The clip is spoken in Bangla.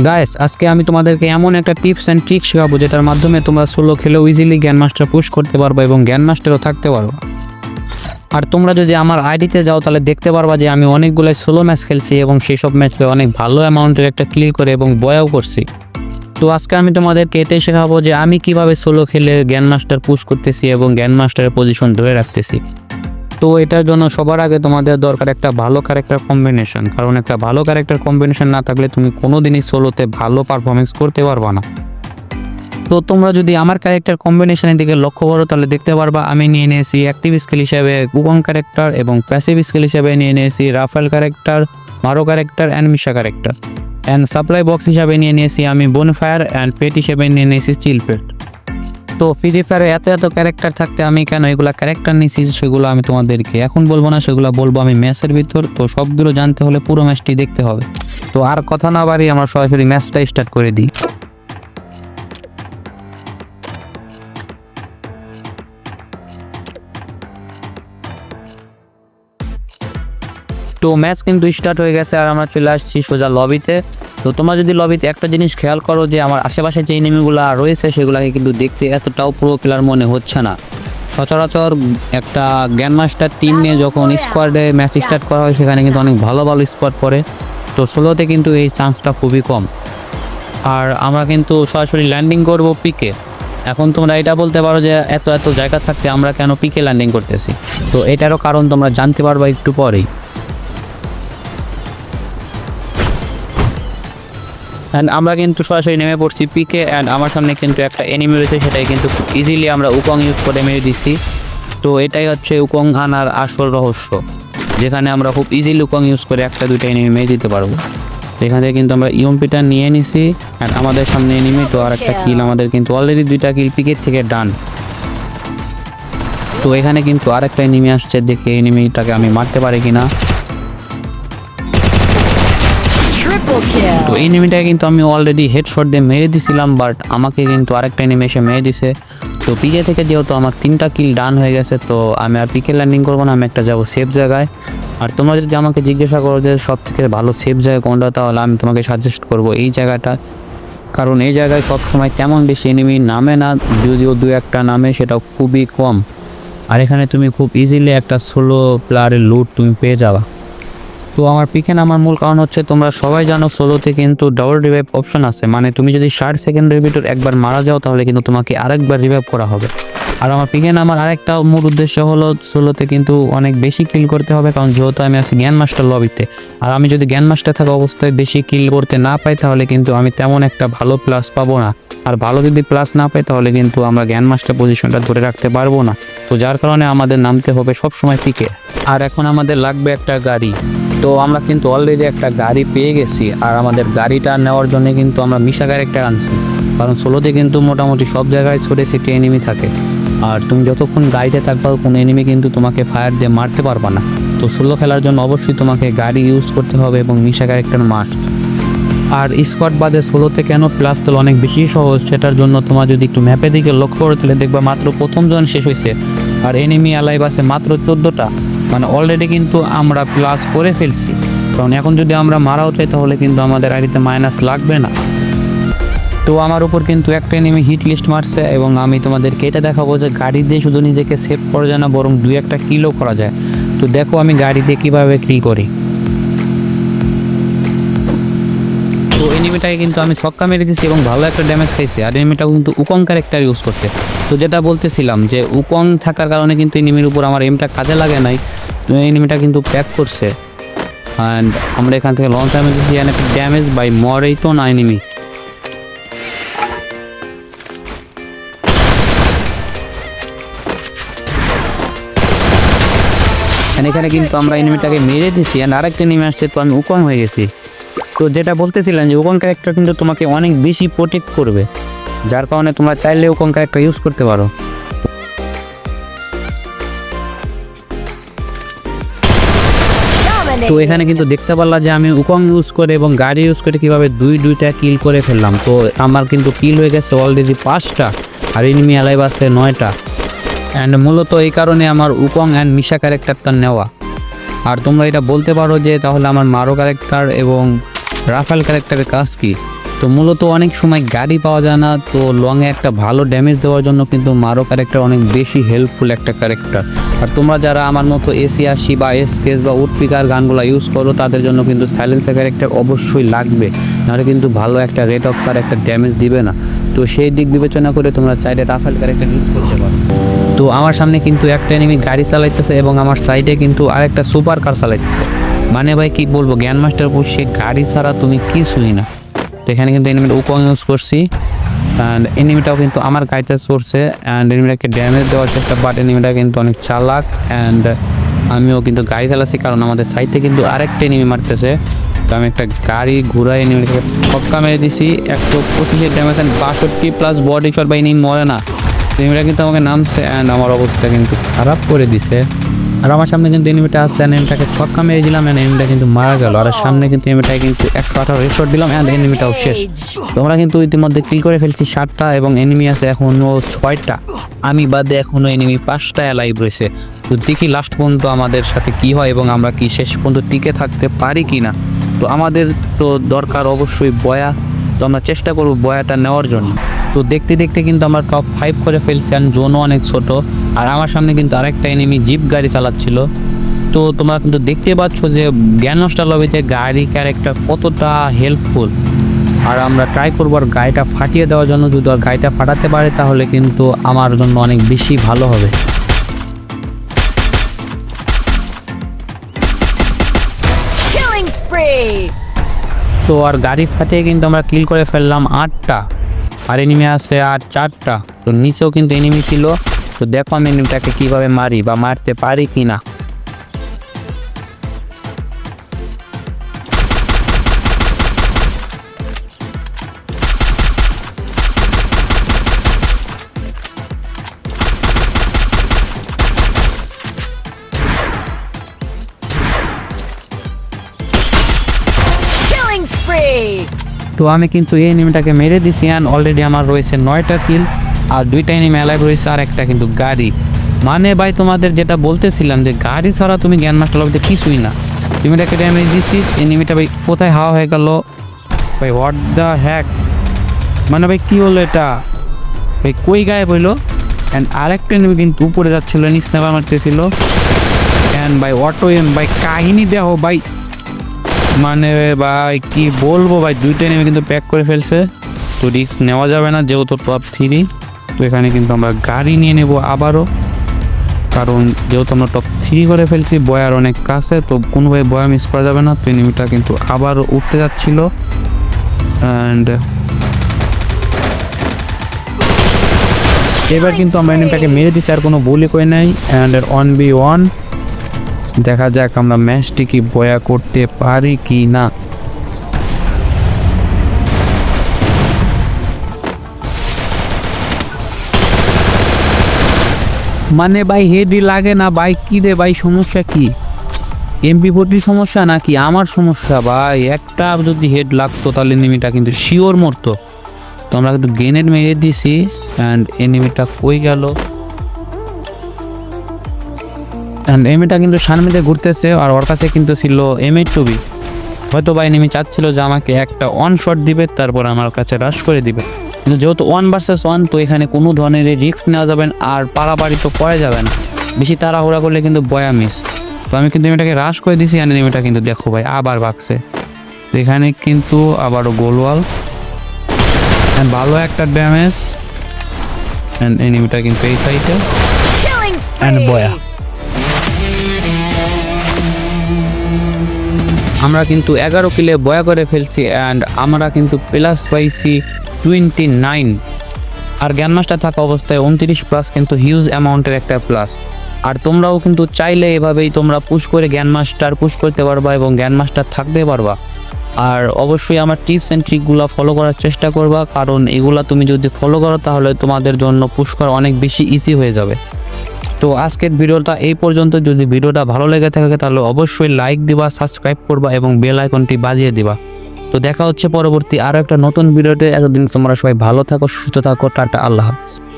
গাইস আজকে আমি তোমাদেরকে এমন একটা টিপস অ্যান্ড ট্রিক শেখাবো যেটার মাধ্যমে তোমরা সোলো খেলেও ইজিলি জ্ঞান মাস্টার পুশ করতে পারবে এবং জ্ঞান মাস্টারও থাকতে পারবে। আর তোমরা যদি আমার আইডিতে যাও, তাহলে দেখতে পারবা যে আমি অনেকগুলো সোলো ম্যাচ খেলছি এবং সেই সব ম্যাচে অনেক ভালো অ্যামাউন্টের একটা ক্লিক করে এবং বয়াও করছি। তো আজকে আমি তোমাদেরকে এটাই শেখাবো যে আমি কীভাবে সোলো খেলে জ্ঞান মাস্টার পুশ করতেছি এবং জ্ঞান মাস্টারের পজিশন ধরে রাখতেছি। তো এটার জন্য সবার আগে তোমাদের দরকার একটা ভালো ক্যারেক্টার কম্বিনেশন কারণ একটা ভালো ক্যারেক্টার কম্বিনেশন না থাকলে তুমি কোনো দিনই সোলোতে ভালো পারফরমেন্স করতে পারবা না। তো তোমরা যদি আমার ক্যারেক্টার কম্বিনেশনের দিকে লক্ষ্য করো, তাহলে দেখতে পারবা আমি নিয়ে নিয়েছি অ্যাক্টিভ স্কিল হিসেবে কুকং ক্যারেক্টার এবং প্যাসিভ স্কিল হিসেবে নিয়ে নিয়েছি Rafael character Maro character and Misha character and supply box হিসাবে নিয়ে নিয়েছি আমি বোনফায়ার অ্যান্ড পেট হিসেবে নিয়ে নিয়েছি স্টিল পেট তো ফ্রি ফায়ারে এত এত ক্যারেক্টার থাকতে আমি কেন এগুলো ক্যারেক্টার নিয়েছি সেগুলো আমি তোমাদেরকে এখন বলব না, সেগুলো বলব আমি ম্যাচের ভিতর। তো সবগুলো জানতে হলে পুরো ম্যাচটি দেখতে হবে। তো আর কথা না বাড়ি আমরা সরাসরি ম্যাচটা স্টার্ট করে দিই। তো ম্যাচ কিন্তু স্টার্ট হয়ে গেছে আর আমরা চলে আসছি সোজা লবিতে তো তোমরা যদি লবিতে একটা জিনিস খেয়াল করো যে আমার আশেপাশে যে এনিমিগুলো রয়েছে, সেগুলোকে কিন্তু দেখতে এতটাও প্রো প্লেয়ার মনে হচ্ছে না। সচরাচর একটা গ্র্যান্ড মাস্টার টিম নিয়ে যখন স্কোয়াডে ম্যাচ স্টার্ট করা হয়, সেখানে কিন্তু অনেক ভালো ভালো স্কোয়াড পড়ে। তো সোলোতে কিন্তু এই চান্সটা খুবই কম। আর আমরা কিন্তু সরাসরি ল্যান্ডিং করব পিকে এখন তোমরা এটা বলতে পারো যে এত এত জায়গা থাকতে আমরা কেন পিকে ল্যান্ডিং করতেছি? তো এটারও কারণ তোমরা জানতে পারবা একটু পরেই। অ্যান্ড আমরা কিন্তু সরাসরি নেমে পড়ছি পিকে অ্যান্ড আমার সামনে কিন্তু একটা এনিমি রয়েছে সেটাই কিন্তু ইজিলি আমরা উকং ইউজ করে মেরে দিছি। তো এটাই হচ্ছে উকং আনার আসল রহস্য যেখানে আমরা খুব ইজিলি উকং ইউজ করে একটা দুইটা এনিমি মেরে দিতে পারব। এখান থেকে কিন্তু আমরা ইউমপিটা নিয়ে নিছি অ্যান্ড আমাদের সামনে এনিমি তো আর একটা কিল আমাদের কিন্তু অলরেডি দুইটা কিল পিকের থেকে ডান তো এখানে কিন্তু আর একটা এনিমি আসছে দেখে এনিমিটাকে আমি মারতে পারি কিনা. তো এই এনিমিটাকে কিন্তু আমি অলরেডি হেডশট দিয়ে মেরে দিছিলাম বাট আমাকে কিন্তু আরেকটা এনিমি এসে মেরে দিছে। তো পিকে থেকে যেহেতু আমার তিনটা কিল ডান হয়ে গেছে, তো আমি আর পিকে ল্যান্ডিং করব না, আমি একটা যাব সেফ জায়গায়। আর তোমরা যদি আমাকে জিজ্ঞাসা করো যে সব থেকে ভালো সেফ জায়গা কোনটা, তাহলে আমি তোমাকে সাজেস্ট করব এই জায়গাটা। কারণ এই জায়গায় সব সময় তেমন বেশি এনিমি নামে না, যদিও দু একটা নামে সেটা খুবই কম। আর এখানে তুমি খুব ইজিলি একটা সোলো প্লেয়ারের লুট তুমি পেয়ে যাবা। তো আমার পিকে নামার মূল কারণ হচ্ছে তোমরা সবাই জানো সোলোতে কিন্তু ডাবল রিভাইভ অপশন আছে। মানে তুমি যদি ষাট সেকেন্ডের ভিতর একবার মারা যাও, তাহলে কিন্তু তোমাকে আরেকবার রিভাইভ করা হবে। আর আমার পিকে নামার আরেকটা মূল উদ্দেশ্য হলো সোলোতে কিন্তু অনেক বেশি কিল করতে হবে, কারণ যেহেতু আমি আছি জ্ঞান মাস্টার লবিতে আর আমি যদি জ্ঞান মাস্টার থাকা অবস্থায় বেশি কিল করতে না পাই, তাহলে কিন্তু আমি তেমন একটা ভালো প্লাস পাবো না। আর ভালো যদি প্লাস না পাই, তাহলে কিন্তু আমরা জ্ঞান মাস্টার পজিশনটা ধরে রাখতে পারব না। তো যার কারণে আমাদের নামতে হবে সবসময় পিকে আর এখন আমাদের লাগবে একটা গাড়ি। তো আমরা কিন্তু অলরেডি একটা গাড়ি পেয়ে গেছি। আর আমাদের গাড়িটা নেওয়ার জন্য কিন্তু আমরা মিশা ক্যারেক্টার আনছি। কারণ সোলোতে কিন্তু মোটামুটি সব জায়গায় ছোটে সিটে এনিমি থাকে। আর তুমি যতক্ষণ গাড়িতে থাকবা, কোনো এনিমি কিন্তু তোমাকে ফায়ার দিয়ে মারতে পারবে না। তো সোলো খেলার জন্য অবশ্যই তোমাকে গাড়ি ইউজ করতে হবে এবং মিশা ক্যারেক্টার মাস্ট আর স্কোয়াড বাদে ষোলোতে কেন প্লাস তোল অনেক বেশি সহজ, সেটার জন্য তোমার যদি একটু ম্যাপের দিকে লক্ষ্য করে তাহলে দেখবা মাত্র প্রথম জন শেষ হয়েছে আর এনিমি অ্যালাইভ আছে মাত্র চোদ্দোটা। মানে অলরেডি কিন্তু আমরা প্লাস করে ফেলছি। কারণ এখন যদি আমরা মারাও চাই তাহলে কিন্তু আমাদের আইডিতে মাইনাস লাগবে না। তো আমার উপর কিন্তু একটা এনিমি হিট লিস্ট মারছে এবং আমি তোমাদেরকে এটা দেখাবো যে গাড়ি দিয়ে শুধু নিজেকে সেভ করা যায় না, বরং দু একটা কিলও করা যায়। তো দেখো আমি গাড়ি দিয়ে কীভাবে কী করি। তো এনিমিটাকে কিন্তু আমি ছক্কা মেরে দিয়েছি এবং ভালো একটা ড্যামেজ খাইছি। আর এনিমিটা কিন্তু উকং ক্যারেক্টার ইউজ করছে। তো যেটা বলতেছিলাম যে উকং থাকার কারণে কিন্তু এনিমির উপর আমার এমটা কাজে লাগে নাই। এনিমিটা কিন্তু প্যাক করছে। অ্যান্ড আমরা এখান থেকে লং টাইমে দিচ্ছি একটা ড্যামেজ বাই মরেই তো না এনিমি এখানে কিন্তু আমরা এনিমিটাকে মেরে দিছি আর আরেকটা এনিমি আসছে, তো আমি উকং হয়ে গেছি। তো যেটা বলতেছিলাম যে ওকন ক্যারেক্টার কিন্তু তোমাকে অনেক বেশি প্রোটেক্ট করবে। যার কারণে তোমরা চাইলে ওকন ক্যারেক্টার ইউজ করতে পারো। তো এখানে কিন্তু দেখতে পারলাম যে আমি উকং ইউজ করে এবং গাড়ি ইউজ করে কীভাবে দুই, দুইটা কিল করে ফেললাম। তো আমার কিন্তু কিল হয়ে গেছে অলরেডি পাঁচটা আর এনিমি অ্যালাইভ আছে নয়টা। অ্যান্ড মূলত এই কারণে আমার উকং অ্যান্ড মিশা ক্যারেক্টারটা নেওয়া। আর তোমরা এটা বলতে পারো যে তাহলে আমার মারো ক্যারেক্টার এবং রাফেল ক্যারেক্টারের কাজ কি? তো মূলত অনেক সময় গাড়ি পাওয়া যায় না, তো লংয়ে একটা ভালো ড্যামেজ দেওয়ার জন্য কিন্তু মারো ক্যারেক্টার অনেক বেশি হেল্পফুল একটা ক্যারেক্টার আর তোমরা যারা আমার মতো এসি আসি বা এস কেস বা উডপিকার গানগুলো ইউজ করো, তাদের জন্য কিন্তু সাইলেন্সার ক্যারেক্টার অবশ্যই লাগবে। নাহলে কিন্তু ভালো একটা রেট অফ কার একটা ড্যামেজ দিবে না। তো সেই দিক বিবেচনা করে তোমরা চাইলে রাফেল ক্যারেক্টার ইউজ করতে পারো। তো আমার সামনে কিন্তু একটা এনিমি গাড়ি চালাইতেছে এবং আমার সাইডে কিন্তু আরেকটা সুপার কার চালাইতেছে। মানে ভাই, কি বলব? জ্ঞান মাস্টার বসে গাড়ি ছাড়া তুমি কিছুই না। তো এখানে কিন্তু এনিমিটা উকং ইউজ করছি। অ্যান্ড এনিমিটাও কিন্তু আমার গাড়িতে চড়ছে অ্যান্ড এনিমিটাকে ড্যামেজ দেওয়ার চেষ্টা বাট এনিমিটা কিন্তু অনেক চালাক অ্যান্ড আমিও কিন্তু গাড়ি চালাচ্ছি কারণ আমাদের সাইডে কিন্তু আরেকটা এনিমি মারতেছে। তো আমি একটা গাড়ি ঘুরাই এনিমিটাকে পক্কা মেরে দিছি, একশো পঁচিশের ড্যামেজ অ্যান্ড বাষট্টি প্লাস বডি শট বা এনিমি মরে না। এনিমিটা কিন্তু আমাকে নামছে অ্যান্ড আমার অবস্থা কিন্তু খারাপ করে দিছে। আর আমার সামনে কিন্তু এনিমিটা অ্যান্ড এনিমিটাকে ছক্কা মেরে দিলাম অ্যান্ড এনিমিটা কিন্তু মারা গেল। আর সামনে কিন্তু এনিমিটাকে কিন্তু একশো আঠারো রেশট দিলাম অ্যান্ড এনিমিটাও শেষ। তোমরা কিন্তু ইতিমধ্যে কিল করে ফেলছি সাতটা, এবং এনিমি আছে এখনও ছয়টা। আমি বাদে এখনও এনিমি পাঁচটা অ্যালাইভ রয়েছে। তো দেখি লাস্ট পর্যন্ত আমাদের সাথে কি হয়, এবং আমরা কি শেষ পর্যন্ত টিকে থাকতে পারি কি না তো আমাদের তো দরকার অবশ্যই বয়া। তো আমরা চেষ্টা করব বয়াটা নেওয়ার জন্য। তো দেখতে দেখতে কিন্তু আমরা টপ ফাইভ করে ফেলছি আর জোনও অনেক ছোট। আর আমার সামনে কিন্তু আরেকটা এনিমি জিপ গাড়ি চালাচ্ছিল। তো তোমরা কিন্তু দেখতে পাচ্ছ যে জ্ঞান নষ্ট লবিতে গাড়ি ক্যারেক্টার কতটা হেল্পফুল আর আমরা ট্রাই করব আর গাড়িটা ফাটিয়ে দেওয়ার জন্য। যদি আর গাড়িটা ফাটাতে পারে তাহলে কিন্তু আমার জন্য অনেক বেশি ভালো হবে। তো আর গাড়ি ফাটিয়ে কিন্তু আমরা কিল করে ফেললাম আটটা। আর এনিমি আছে আর চারটা। তো নিচেও কিন্তু এনিমি ছিল। তো দেখো আমি এনিমিটাকে কীভাবে মারি বা মারতে পারি কি না তো আমি কিন্তু এই এনিমিটাকে মেরে দিছি অ্যান্ড অলরেডি আমার রয়েছে নয়টা কিল আর দুইটা এনিমি অ্যালাইভ রয়েছে আর একটা কিন্তু গাড়ি। মানে ভাই, তোমাদের যেটা বলতেছিলাম যে গাড়ি ছাড়া তুমি জ্ঞান মাস্টার লবিতে কিছুই না। তুমি এটাকে ড্যামেজ দিছি এনিমিটা ভাই কোথায় হাওয়া হয়ে গেল? ভাই হোয়াট দ্য হ্যাক মানে ভাই, কী হলো এটা? ভাই, কই গায়ে বইলো অ্যান্ড আরেকটা এনিমি কিন্তু উপরে যাচ্ছিল স্ন্যাপার মারতেছিল। অ্যান্ড ভাই অটো এম ভাই, কাহিনী দেখো ভাই মানে ভাই, কি বলব ভাই? দুইটা নেমে কিন্তু প্যাক করে ফেলছে। তো রিস্ক নেওয়া যাবে না, যেহেতু টপ থ্রি তো এখানে কিন্তু আমরা গাড়ি নিয়ে নেব আবারও। কারণ যেহেতু আমরা টপ থ্রি করে ফেলছি, বয়ার অনেক কাছে, তো কোনোভাবে বয়া মিস করা যাবে না। তো এনিমিটা কিন্তু আবারও উঠতে যাচ্ছিল। অ্যান্ড এবার কিন্তু আমরা এনিমিটাকে মেরে দিচ্ছি, আর কোনো বলি করে নাই। অ্যান্ড ওয়ান বি ওয়ান দেখা যাক আমরা ম্যাচটি কি বয়া করতে পারি কি না। মানে ভাই, হেডই লাগে না ভাই? কি রে ভাই, সমস্যা কি? এমপি ফোরটির সমস্যা নাকি? আমার সমস্যা ভাই। একটা যদি হেড লাগতো তাহলে এনিমিটা কিন্তু শিওর মরতো। তো আমরা কিন্তু গ্রেনেড মেরে দিছি অ্যান্ড এনিমিটা কই গেল? অ্যান্ড এমিটা কিন্তু সানমিতে ঘুরতেছে আর ওর কাছে কিন্তু ছিল এম এইট টুবি হয়তো বা এনিমি চাচ্ছিল যে আমাকে একটা ওয়ান শট দিবে তারপর আমার কাছে রাশ করে দিবে। কিন্তু যেহেতু ওয়ান ভার্সেস ওয়ান তো এখানে কোনো ধরনের রিস্ক নেওয়া যাবে না আর পাড়াপাড়ি তো পড়ে যাবে না। বেশি তাড়াহুড়া করলে কিন্তু বয়া মিস তো আমি কিন্তু এমিটাকে রাশ করে দিছি অ্যান্ড এমিটা কিন্তু দেখো ভাই আবার ভাগছে তো এখানে কিন্তু আবারও গোলওয়াল। অ্যান্ড ভালো একটা ড্যামেজ অ্যান্ড এনিমিটা কিন্তু এই সাইডে অ্যান্ড And আমরা কিন্তু এগারো কিলে বয়া করে ফেলছি অ্যান্ড আমরা কিন্তু প্লাস পাইছি টোয়েন্টি নাইন আর জ্ঞান মাস্টার থাকা অবস্থায় উনত্রিশ প্লাস কিন্তু হিউজ অ্যামাউন্টের একটা প্লাস আর তোমরাও কিন্তু চাইলে এভাবেই তোমরা পুশ করে জ্ঞান মাস্টার পুশ করতে পারবা এবং জ্ঞান মাস্টার থাকতে পারবা। আর অবশ্যই আমার টিপস অ্যান্ড ট্রিকগুলো ফলো করার চেষ্টা করবা, কারণ এগুলা তুমি যদি ফলো করো তাহলে তোমাদের জন্য পুশ করা অনেক বেশি ইজি হয়ে যাবে। তো আজকের ভিডিওটা এই পর্যন্ত। যদি ভিডিওটা ভালো লেগে থাকে, তাহলে অবশ্যই লাইক দিবা সাবস্ক্রাইব করবা এবং বেল আইকনটি বাজিয়ে দিবা। তো দেখা হচ্ছে পরবর্তী আরও একটা নতুন ভিডিওতে। এতদিন তোমরা সবাই ভালো থাকো, সুস্থ থাকো, টাটা, আল্লাহ হাফিজ।